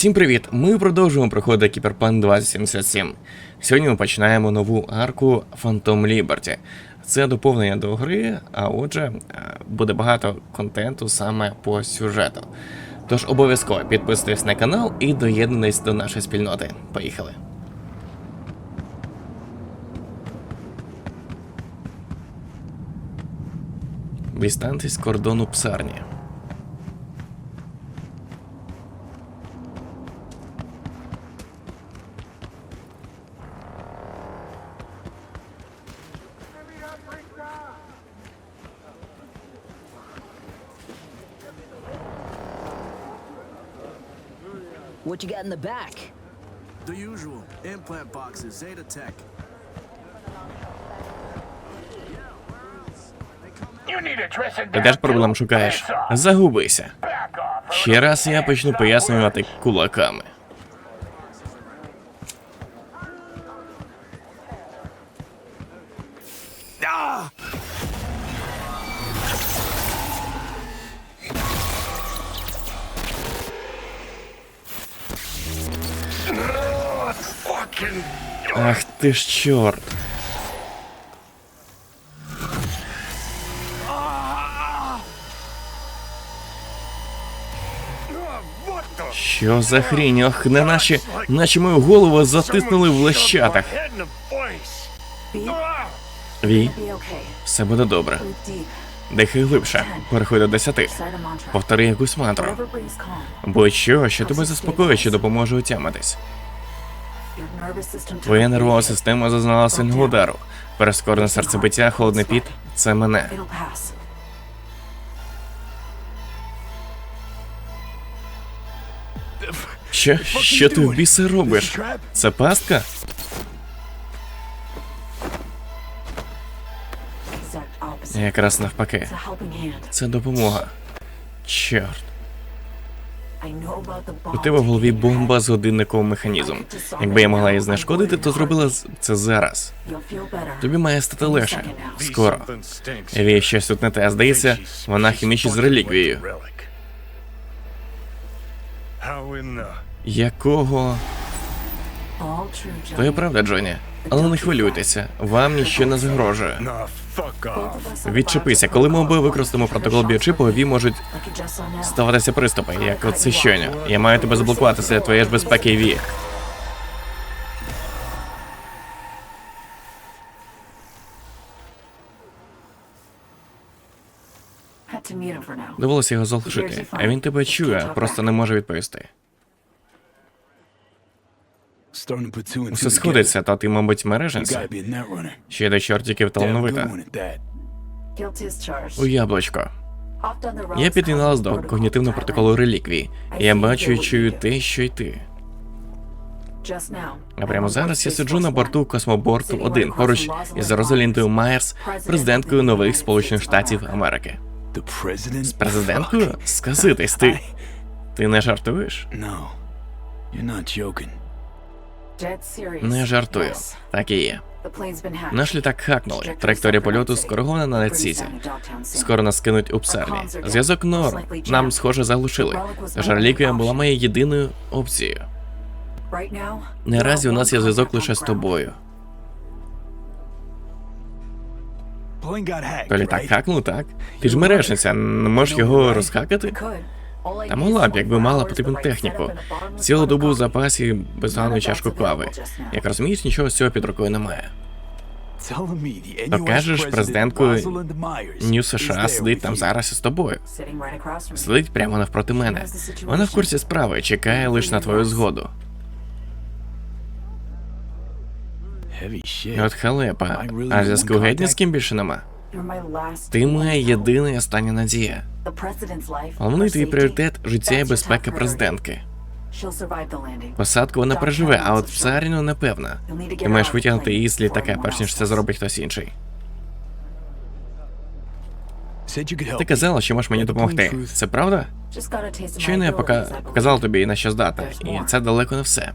Всім привіт! Ми продовжуємо проходити Кіберпанк 2077. Сьогодні ми починаємо нову арку Phantom Liberty. Це доповнення до гри, а отже, е, буде багато контенту саме по сюжету. Тож обов'язково підписуйтесь на канал і доєднуйтесь до нашої спільноти. Поїхали! Дістаньтесь кордону псарні. What you got in the back? The usual. Implant boxes, Zeta Tech. Ти теж проблем шукаєш? Загубися. Ще раз я почну пояснювати кулаками. Ти ж чорт. Що за хрінь? Ох, не наші, наче мою голову затиснули в лещатах. Ві, все буде добре. Дихай глибше. Переходь до десяти. Повтори якусь мантру. Whatever. Будь-що, що тебе заспокоїть, що допоможе отямитись. Твоя нервова система зазнала сильного удару. Перескорене серцебиття, холодний піт це мене. Що? Що ти в біси робиш? Це пастка? Якраз навпаки. Це допомога. Чорт. У тебе в голові бомба з годинниковим механізмом. Якби я могла її знешкодити, то зробила це зараз. Тобі має стати легше. Скоро. Ві, щось тут не те. Здається, вона хімічить з реліквією. Якого? То є правда, Джоні. Але не хвилюйтеся, вам ніщо не загрожує. Відчепися, коли ми обоє використаємо протокол біочипу, ві можуть ставатися приступи, як оце щойно. Я маю тебе заблокувати для твоєї ж безпеки, Ві. Довелося його залишити. А він тебе чує, просто не може відповісти. Все сходиться, та ти, мабуть, runner. Ще до чортиків талановита. У the Я під'єдналась до когнітивного протоколу реліквії. Я бачу і чую те, що й ти. А прямо зараз я сиджу на борту космоборту 1 поруч із Розаліндою Майерс, президенткою нових Сполучених Штатів Америки. З президенткою? Сказитись, ти. Ти не жартуєш? No. You're not joking. Не жартую. Так і є. Наш літак хакнули. Траєкторія польоту скоригована на Нетсізі. Скоро нас кинуть у псарні. Зв'язок норм. Нам, схоже, заглушили. Тож була моєю єдиною опцією. Наразі у нас є зв'язок лише з тобою. То літак хакнув, так? Ти ж мережниця, можеш його розхакати? Та могла б, якби мала потрібну техніку. Цілу добу в запасі безгану чашку кави. Як розумієш, нічого з цього під рукою немає. Президенткою Rosalind Myers Нью США сидить там зараз із тобою. Сидить прямо навпроти мене. Вона в курсі справи, чекає лише на твою згоду. От халепа, а зв'язку геть з ким більше нема. Ти моя єдина і остання надія. Головний твій пріоритет життя і безпека президентки. Посадку вона переживе, а от в Саріну непевна. Ти маєш витягнути її з літака, перш ніж це зробить хтось інший. Ти казала, що можеш мені допомогти. Це правда? Щойно я пока показала тобі на що здатна, і це далеко не все.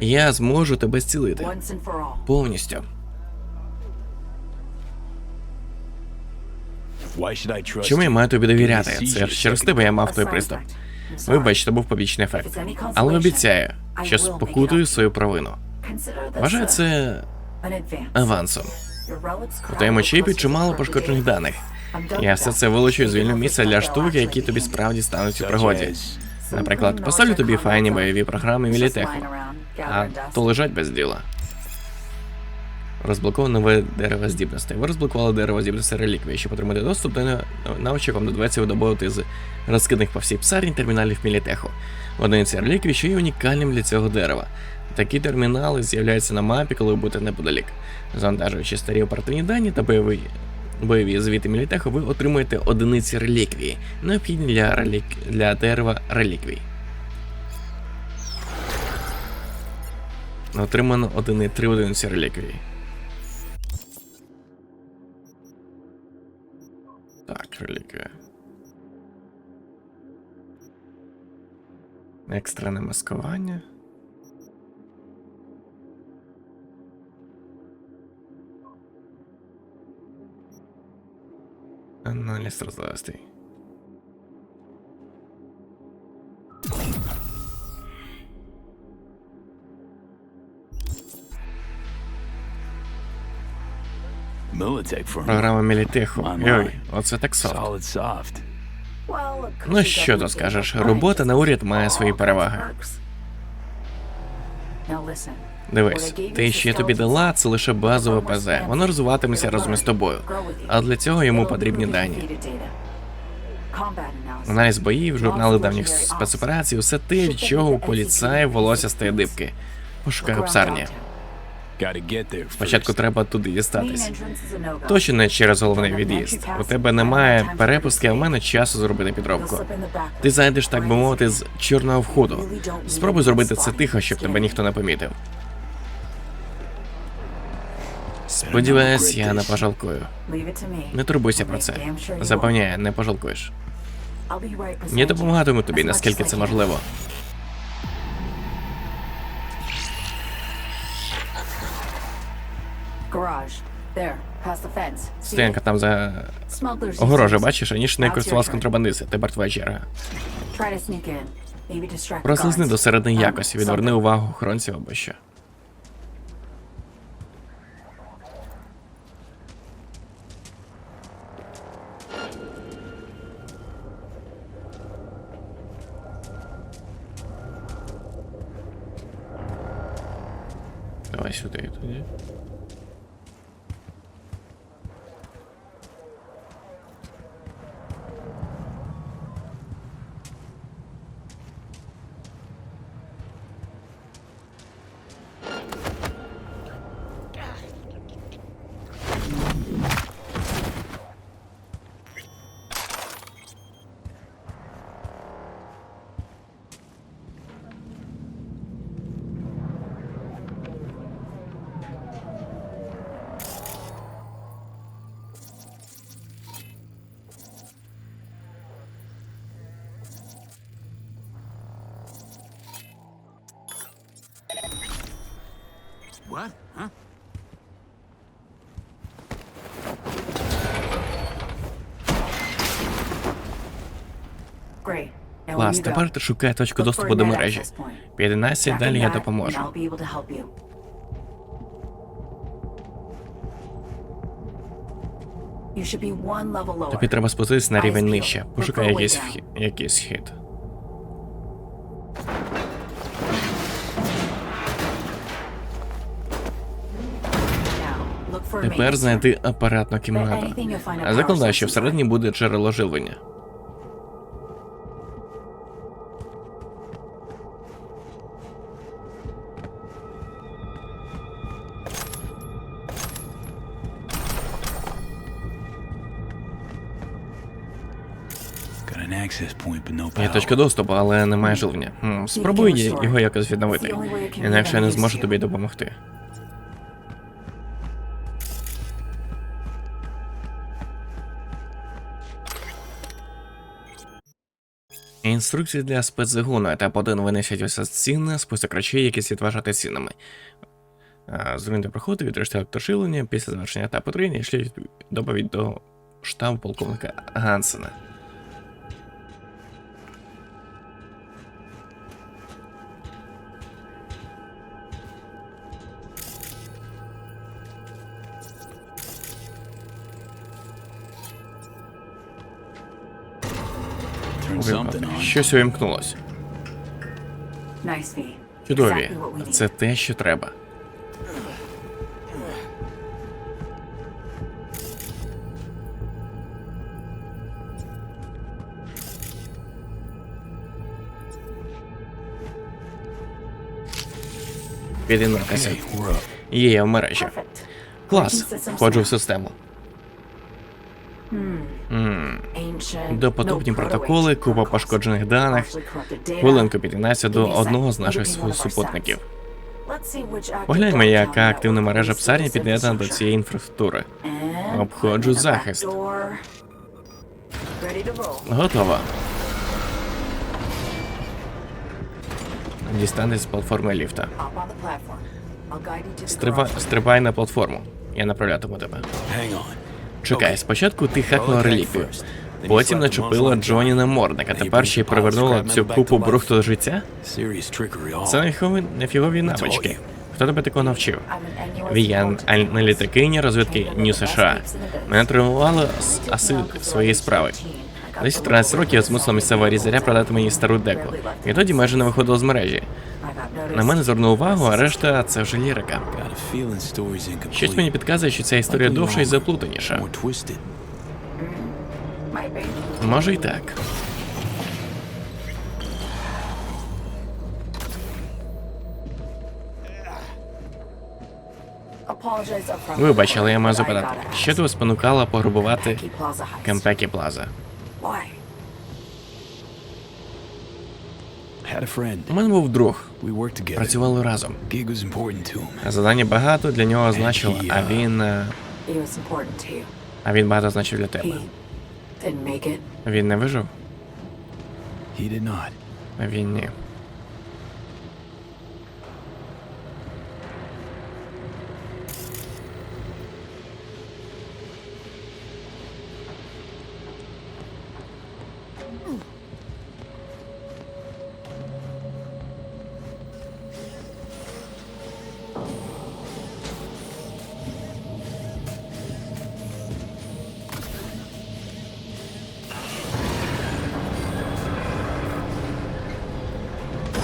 Я зможу тебе зцілити повністю. Чому я маю тобі довіряти? Це ж через тебе я мав той приступ. Вибач, це був побічний ефект. Але обіцяю, що спокутую свою провину. Вважаю це авансом. У твоєму чіпі чимало пошкоджених даних. Я все це вилучу і звільню місце для штук, які тобі справді стануть у пригоді. Наприклад, поставлю тобі файні бойові програми Мілітеху, а то лежать без діла. Розблоковано нове дерево здібностей. Ви розблокували дерево здібностей реліквії, щоб отримати доступ до навичок вам доведеться видобувати з розкиданих по всій псарні терміналів Мілітеху. Одиниці реліквії, що є унікальним для цього дерева. Такі термінали з'являються на мапі, коли ви будете неподалік. Завантажуючи старі оперативні дані та бойові, бойові звіти Мілітеху, ви отримуєте одиниці реліквії, необхідні для, релік... для дерева реліквій. Отримано одини... три одиниці реліквії. Так, реліквія. Екстрене маскування. Аналіз розластей. Програма Мілітеху. Йой, оце так софт. Ну що ти скажеш? Робота на уряд має свої переваги. Дивись, те, що я тобі дала, це лише базове ПЗ. Воно розвиватиметься разом із тобою. А для цього йому потрібні дані. Аналіз боїв, журнали давніх спецоперацій, усе те, від чого у поліцаїв волосся стає дибки. Пошукай псарні. Спочатку треба туди дістатись. Точно не через головний від'їзд. У тебе немає перепустки, а в мене часу зробити підробку. Ти зайдеш, так би мовити, з чорного входу. Спробуй зробити це тихо, щоб тебе ніхто не помітив. Сподіваюсь, я не пожалкую. Не турбуйся про це. Запевняю, не пожалкуєш. Я допомагатиму тобі, наскільки це можливо. Стоянка там за огорожа, бачиш, раніше не користувалась контрабандисти, тепер твоя черга. Прослизни до середини якось, відверни увагу охоронців або що. Клас, тепер ти шукай точку доступу до мережі. Піднайся, далі я допоможу. Тобі треба спуститись на рівень нижче. Пошукай якийсь вхід, якийсь хід. Тепер знайди апаратну кімнату. Закладай, що всередині буде джерело живлення. Є точка доступу, але немає живлення. Хм, спробуй його якось відновити. Інакше я не зможу тобі допомогти. Інструкції для спецзагону. Етап 1 винесять усе цінне, список речей, які слід вважати цінними. Зруйнуйте проходи, відрежте електроживлення. Після завершення етапу 3 не шлють доповідь до штабу полковника Гансена. Щось увімкнулось. Чудові. Це те, що треба. Підігнатися. Hey. Є я в мережі. Клас. Входжу в систему. Ancient, Допотопні протоколи, купа пошкоджених даних. Хвилинку підігнайся до одного з наших супутників. Погляньмо, яка активна мережа псарні під'єднана до цієї інфраструктури. Обходжу захист. Готово. Дістанеш з платформи ліфта. Стрибай, стрибай на платформу. Я направлятиму тебе. Чекай, спочатку ти хакнула реліквію. Потім начепила Джоні на морника. тепер ще й привернула цю купу брухту до життя? Це нефігові, нефігові навички. Хто тебе такого навчив? Віян аналітикиня розвідки Нью США. Мене тренували з аси своєї справи. Десь 13 років я змусила місцевого різаря продати мені стару деку. І тоді майже не виходило з мережі. На мене звернув увагу, а решта це вже лірика. Щось мені підказує, що ця історія довша і заплутаніша. Може і так. Вибач, але я маю запитати, що тебе спонукало пограбувати. Кемпекі Плаза? Why? Had a friend. У мене був друг, We worked together. працювали разом. Gig was important to him. Завдання багато для нього значило, а він. е, was important to you. А він багато значив для тебе. He didn't make it. Він не вижив? He did not. Він ні.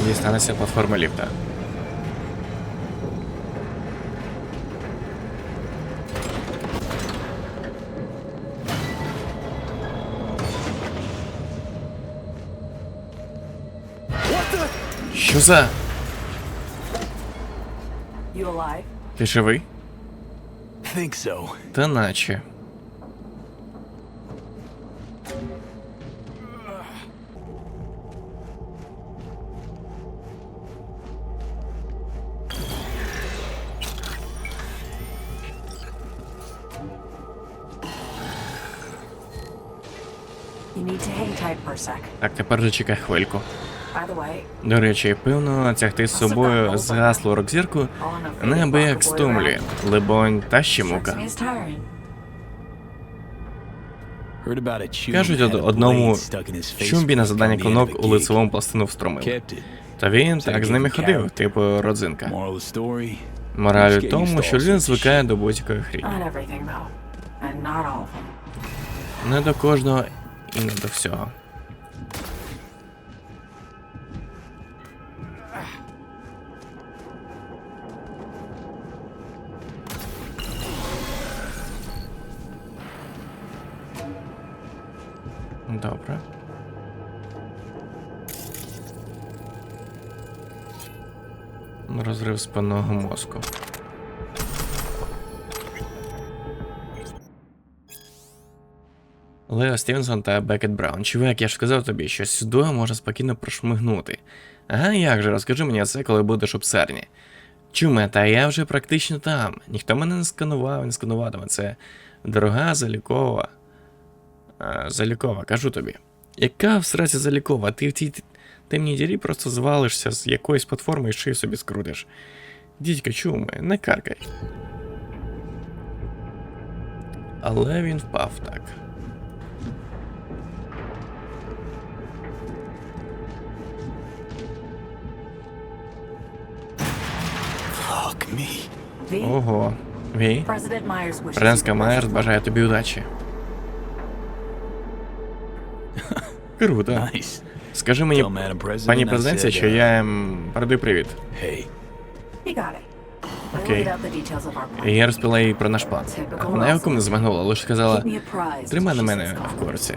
Дістанеться платформи ліфта. Що за? You alive? Ти живий? Think so. Та наче. You need to hang tight for a sec. Так, тепер зачекай хвильку. До речі, певно, тягти з собою згаслу рок-зірку неабияк стомлює. Либонь, та ще мука. Кажуть, од- одному чумбі на задання on клинок у лицевому пластину встромив. Та він так з ними ходив, типу родзинка. Мораль у тому, що людина звикає до будь-якої хріні. Не до кожного і не до всього. Добре. Розрив спинного мозку. Лео Стівенсон та Бекет Браун. Чувак, я ж сказав тобі, що сюди можна спокійно прошмигнути. Ага, як же, розкажи мені це, коли будеш у псарні. Чуме, та я вже практично там. Ніхто мене не сканував, не скануватиме. Це дорога залікова. А, залікова, кажу тобі. Яка в сраці залікова? Ти в тій темній дірі просто звалишся з якоїсь платформи і шию собі скрутиш. Дідька, чуме, не каркай. Але він впав так. Ого. Вій. The Майерс бажає тобі удачі. Круто. Nice. Скажи мені, пані президенція, що я ем, передаю привіт. Our І я розповіла їй про наш план. Вона його не змагнула, лише сказала, тримай на мене в курсі.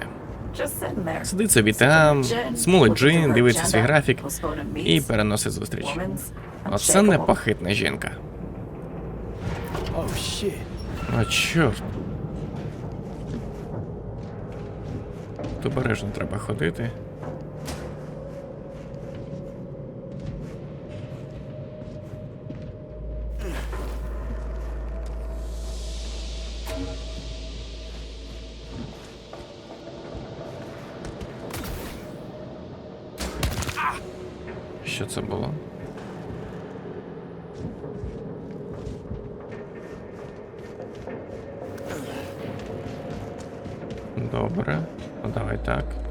Just sitting there. Сидить собі там, смулить джин, дивиться свій графік і переносить зустріч. Оце непохитна жінка. oh. О, чорт. Тут обережно треба ходити. Що це було? Ну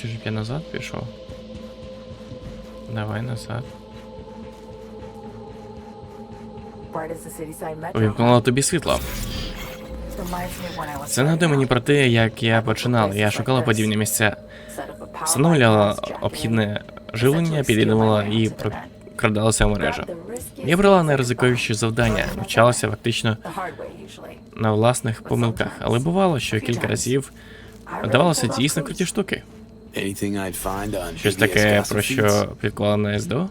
Хочеш, щоб я назад пішов? Давай назад. Увімкнула тобі світло. Це нагадує мені про те, як я починала. Я шукала подібні місця, встановлювала обхідне живлення, під'єднувала і прокрадалася в мережу. Я брала найризиковіші завдання, навчалася фактично на власних помилках, але бувало, що кілька разів вдавалося дійсно круті штуки. Anything I'd Щось таке, про що підклала на СДО?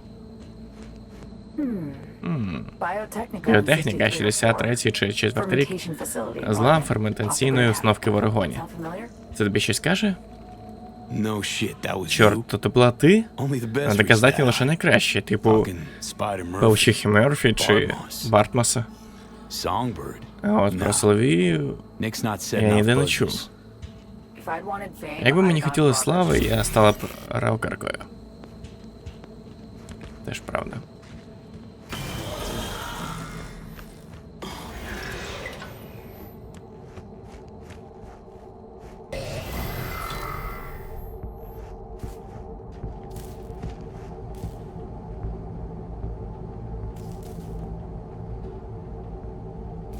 Біотехніка 63 чи 4 рік злам ферментаційної установки в Орегоні. Це тобі щось каже? No shit, Чорт, то то була ти? Only the best Таке здатні лише high. найкращі, типу Паучихі Мерфі чи Бартмаса. Songbird. А от про Nah. солові Nick's not setting я ніде не чув. Якби мені хотілося слави, я стала б раукаркою. Теж правда.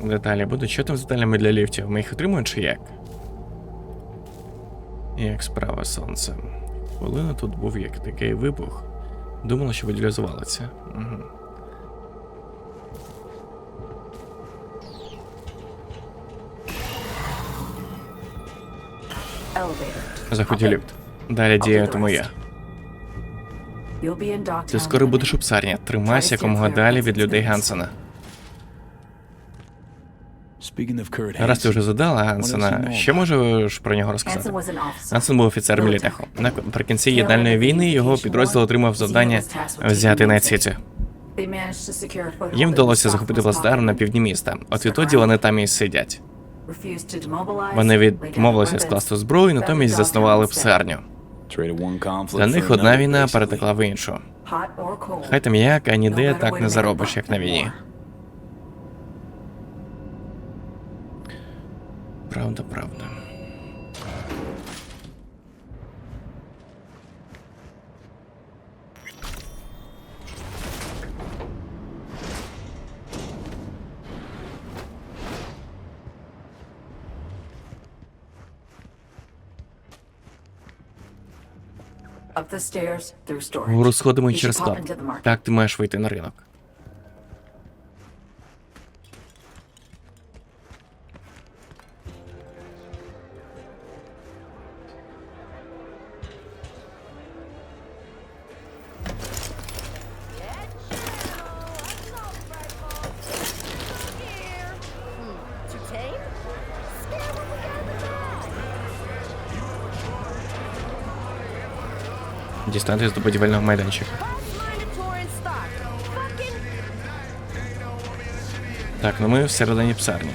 Деталі будуть. Що там з деталями для ліфтів? Ми їх отримуємо чи як? Як справа сонце. Хвилина тут був як такий вибух. Думала, що виділізувало це. Угу. Заході ліфт. Далі діятиму я. Ти скоро будеш у псарні. Тримайся якомога далі від людей Гансена. Раз ти вже задала know що можеш про нього розказати? Гансен був офіцером мілітеху. Наприкінці єднальної війни його підрозділ отримав завдання взяти Найт-Сіті. Їм вдалося захопити плацдарм на півдні міста. От відтоді вони там і сидять. Вони відмовилися скласти зброю, натомість заснували псарню. Для них одна війна перетекла в іншу. Хай там як, а ніде так не заробиш, як на війні. Правда, правда. Вгору сходимо через склад. Так ти маєш вийти на ринок. Дістатись до будівельного майданчика. Так, ну ми всередині псарні.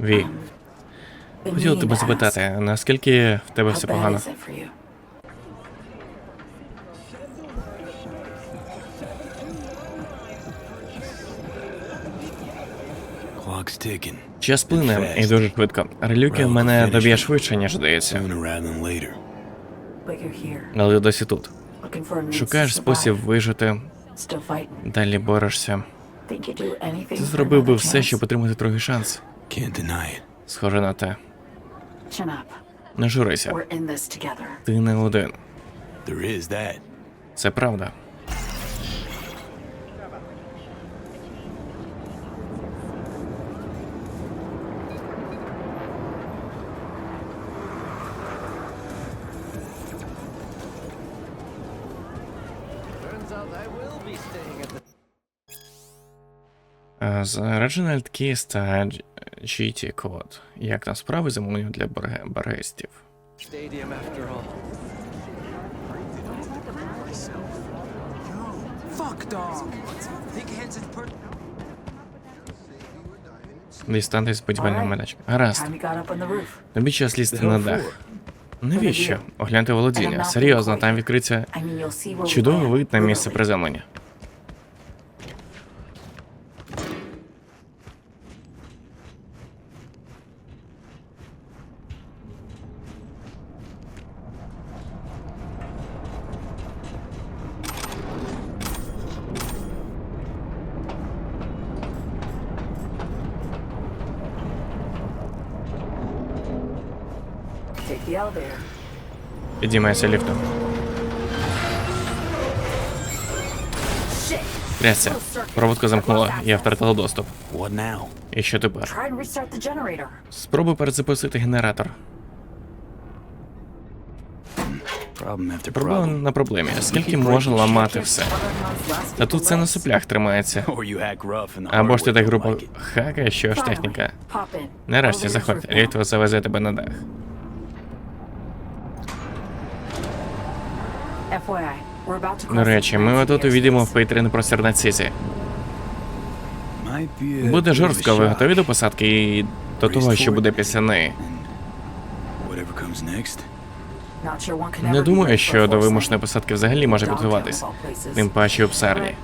Ві. Хотів тебе запитати, наскільки в тебе все погано? Час плине і дуже швидко. Релюкія мене доб'є швидше, ніж здається. Але досі тут. Шукаєш спосіб вижити, далі борешся. Ти зробив би все, щоб отримати другий шанс. Can't deny it. Схоже на те. Chin up. Не журися. We're in this together. Ти не один. There is that. Це правда. Turns out I will be staying at the Е, З Reginald Keys та G- GT Code. Як там справи замовлення для барге- баргестів? будівельного Alright. майданчика. Гаразд. Тобі час лізти на дах. Навіщо? Огляньте володіння. Серйозно, там відкриться чудовий вид на місце приземлення. Підіймайся ліфтом. Трясся. Проводку замкнула, я втратила доступ. І що тепер? Спробуй перезапустити генератор. Problem Проблема на проблемі. Скільки можна ламати все? Та тут це на соплях тримається. The Або ж ти так it. хакаєш, що ж техніка. Нарешті заходь, roof завезе тебе на дах. FYI, we're about to cross До речі, ми отут увійдемо в. Might be a Буде жорстко, ви готові до посадки і до того, що буде після неї. Не думаю, що до вимушеної посадки взагалі може підготуватись. Тим паче у псарні.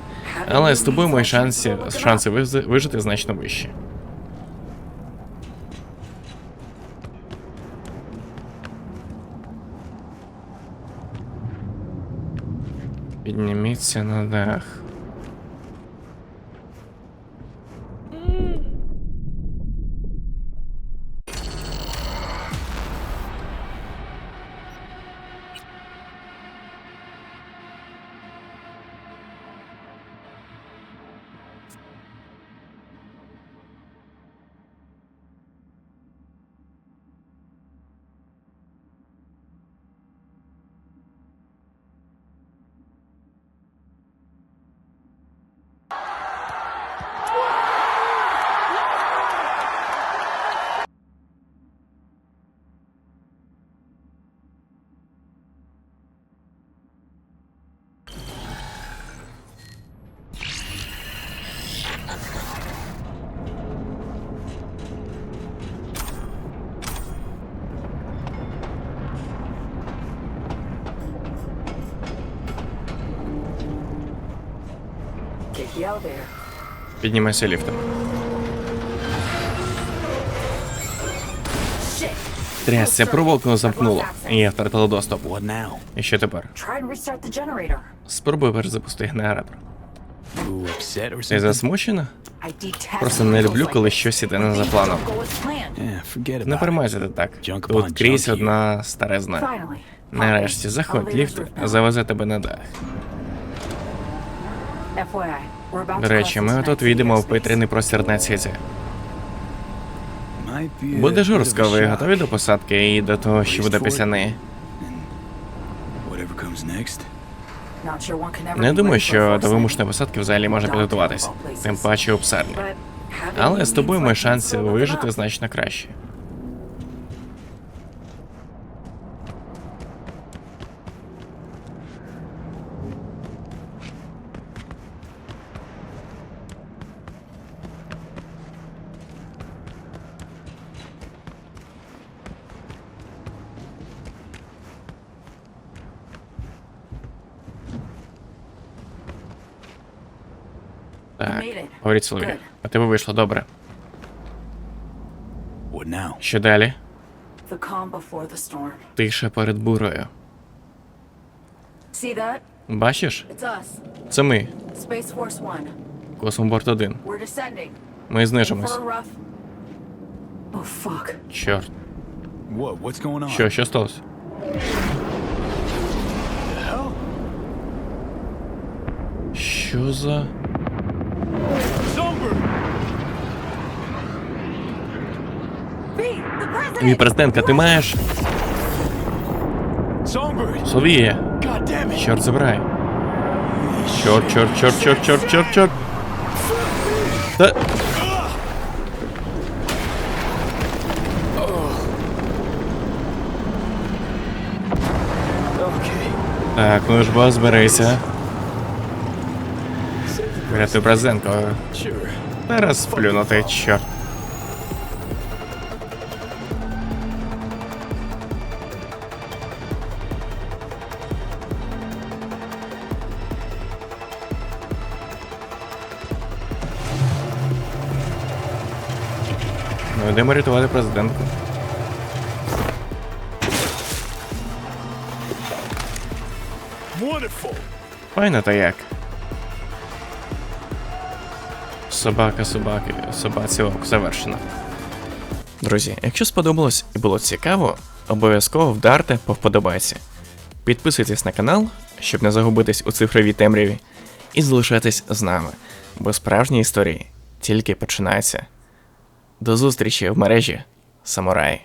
Але з тобою мої шанси, шанси вижити значно вищі. Підніміться на дах. Піднімайся ліфтом. Трясся, проволоку замкнуло. Я втратила доступ. What now? І що тепер? Спробуй перезапустити генератор. Ти засмучена? Просто не люблю, коли щось іде не за планом. Не переймайся так. Тут крізь одна старезна. Нарешті, заходь, ліфт завезе тебе на дах. До речі, ми into тут night в повітряний простір на a Буде жорстко, ви готові до посадки і до того, що буде ever Не думаю, що до вимушеної посадки взагалі можна підготуватись, тим паче у псарні. Але з тобою мої шанси вижити значно краще. Говоріть Сильві. А тебе вийшло добре. Що далі? Тиша перед бурою. Бачиш? Це ми. Космоборт 1. Ми знижимось. Oh. Чорт. Що, що сталося? Що за. Мій президентка, ти маєш. It! Чорт забирай. Чорт, чорт, чорт, чорт, чорт, чорт, чорт. Та... Так, ну ж бо зберися. Врятуй президентку. Зараз плюнути, чорт. Йдемо рятувати президентку. Файно то як. Собака, собаки, собаці ок, завершено. Друзі, якщо сподобалось і було цікаво, обов'язково вдарте по вподобайці. Підписуйтесь на канал, щоб не загубитись у цифровій темряві, і залишайтесь з нами, бо справжні історії тільки починаються. До зустрічі в мережі, самураї!